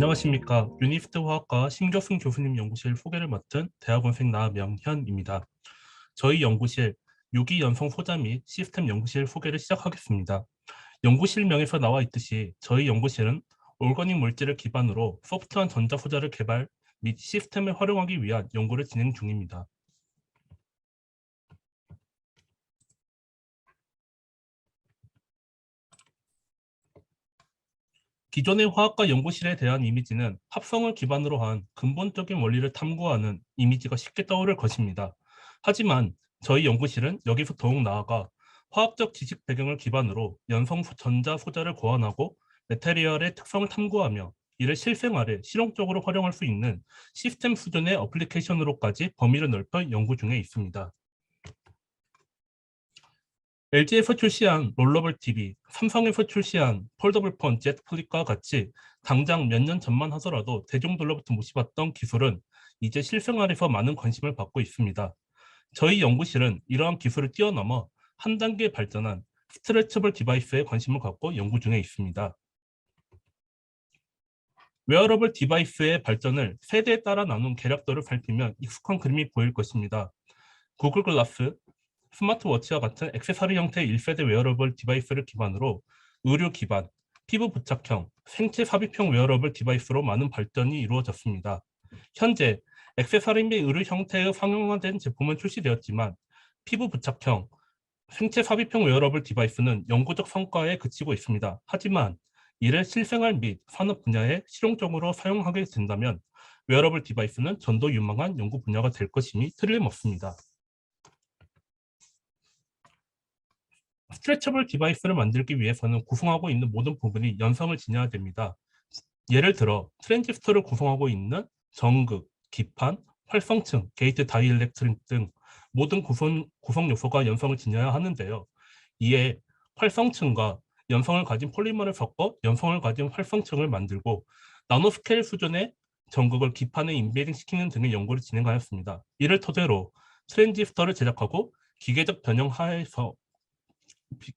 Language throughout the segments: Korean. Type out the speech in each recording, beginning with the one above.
안녕하십니까. 유니스트 화학과 신교승 교수님 연구실 소개를 맡은 대학원생 나명현입니다. 저희 연구실 6기 연성 소자 및 시스템 연구실 소개를 시작하겠습니다. 연구실 명에서 나와 있듯이 저희 연구실은 올거닉 물질을 기반으로 소프트한 전자 소자를 개발 및 시스템을 활용하기 위한 연구를 진행 중입니다. 기존의 화학과 연구실에 대한 이미지는 합성을 기반으로 한 근본적인 원리를 탐구하는 이미지가 쉽게 떠오를 것입니다. 하지만 저희 연구실은 여기서 더욱 나아가 화학적 지식 배경을 기반으로 연성 전자 소자를 고안하고 메테리얼의 특성을 탐구하며 이를 실생활에 실용적으로 활용할 수 있는 시스템 수준의 어플리케이션으로까지 범위를 넓혀 연구 중에 있습니다. LG에서 출시한 롤러블 TV, 삼성에서 출시한 폴더블 폰 Z 플립과 같이 당장 몇 년 전만 하더라도 대중들로부터 모시봤던 기술은 이제 실생활에서 많은 관심을 받고 있습니다. 저희 연구실은 이러한 기술을 뛰어넘어 한 단계 발전한 스트레처블 디바이스에 관심을 갖고 연구 중에 있습니다. 웨어러블 디바이스의 발전을 세대에 따라 나눈 계략도를 살피면 익숙한 그림이 보일 것입니다. 구글 글라스, 스마트워치와 같은 액세서리 형태의 1세대 웨어러블 디바이스를 기반으로 의류 기반, 피부 부착형, 생체 삽입형 웨어러블 디바이스로 많은 발전이 이루어졌습니다. 현재 액세서리 및 의류 형태의 상용화된 제품은 출시되었지만 피부 부착형, 생체 삽입형 웨어러블 디바이스는 연구적 성과에 그치고 있습니다. 하지만 이를 실생활 및 산업 분야에 실용적으로 사용하게 된다면 웨어러블 디바이스는 전도 유망한 연구 분야가 될 것임이 틀림없습니다. 스트레처블 디바이스를 만들기 위해서는 구성하고 있는 모든 부분이 연성을 지녀야 됩니다. 예를 들어 트랜지스터를 구성하고 있는 전극, 기판, 활성층, 게이트 다이엘렉트릭 등 모든 구성, 구성 요소가 연성을 지녀야 하는데요. 이에 활성층과 연성을 가진 폴리머를 섞어 연성을 가진 활성층을 만들고 나노스케일 수준의 전극을 기판에 인베딩 시키는 등의 연구를 진행하였습니다. 이를 토대로 트랜지스터를 제작하고 기계적 변형 하에서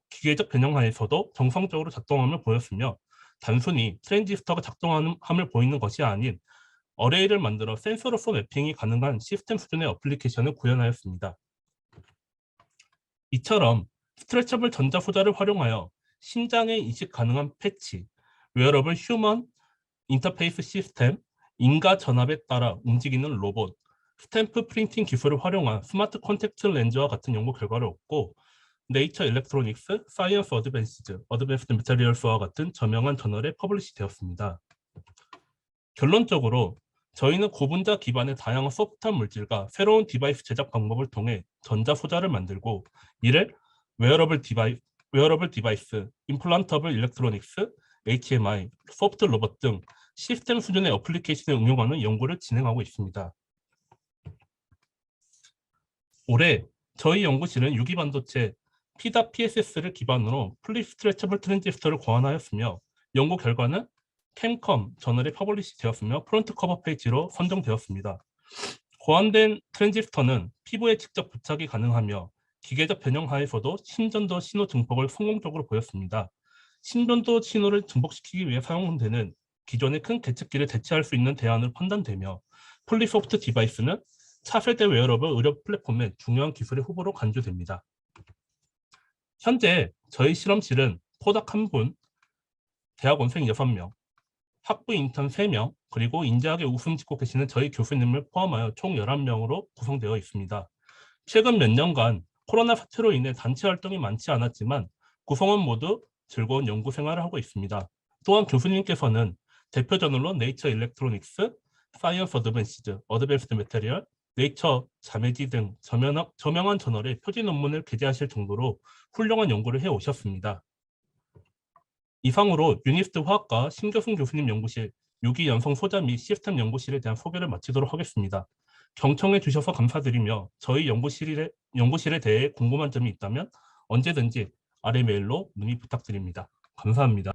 기계적 변형하에서도 정상적으로 작동함을 보였으며 단순히 트랜지스터가 작동함을 보이는 것이 아닌 어레이를 만들어 센서로서 매핑이 가능한 시스템 수준의 어플리케이션을 구현하였습니다. 이처럼 스트레처블 전자소자를 활용하여 심장에 이식 가능한 패치, 웨어러블 휴먼 인터페이스 시스템, 인가 전압에 따라 움직이는 로봇, 스탬프 프린팅 기술을 활용한 스마트 콘택트 렌즈와 같은 연구 결과를 얻고 네이처 일렉트로닉스, 사이언스 어드밴시즈, 어드밴스드 메테리얼스와 같은 저명한 저널에 퍼블리시 되었습니다. 결론적으로 저희는 고분자 기반의 다양한 소프트한 물질과 새로운 디바이스 제작 방법을 통해 전자 소자를 만들고 이를 웨어러블 디바이, 웨어러블 디바이스, 임플란터블 일렉트로닉스, HMI, 소프트 로봇 등 시스템 수준의 어플리케이션에 응용하는 연구를 진행하고 있습니다. 올해 저희 연구실은 유기반도체 PDA-PSS를 기반으로 플립 스트레처블 트랜지스터를 고안하였으며 연구 결과는 캠컴 저널에 퍼블리시 되었으며 프론트 커버 페이지로 선정되었습니다. 고안된 트랜지스터는 피부에 직접 부착이 가능하며 기계적 변형 하에서도 신전도 신호 증폭을 성공적으로 보였습니다. 신전도 신호를 증폭시키기 위해 사용되는 기존의 큰 계측기를 대체할 수 있는 대안으로 판단되며 폴리소프트 디바이스는 차세대 웨어러블 의료 플랫폼의 중요한 기술의 후보로 간주됩니다. 현재 저희 실험실은 포닥 한분 대학원생 6명, 학부 인턴 3명, 그리고 인재학에 웃음 짓고 계시는 저희 교수님을 포함하여 총 11명으로 구성되어 있습니다. 최근 몇 년간 코로나 사태로 인해 단체 활동이 많지 않았지만 구성원 모두 즐거운 연구 생활을 하고 있습니다. 또한 교수님께서는 대표 저널로 네이처 일렉트로닉스, 사이언스 어드밴시드, 어드밴스드 메테리얼, 네이처, 자매지 등 저명한, 저명한 저널에 표지 논문을 게재하실 정도로 훌륭한 연구를 해오셨습니다. 이상으로 유니스트 화학과 신교승 교수님 연구실 6기 연성 소자 및 시스템 연구실에 대한 소개를 마치도록 하겠습니다. 경청해 주셔서 감사드리며 저희 연구실에, 연구실에 대해 궁금한 점이 있다면 언제든지 아래 메일로 문의 부탁드립니다. 감사합니다.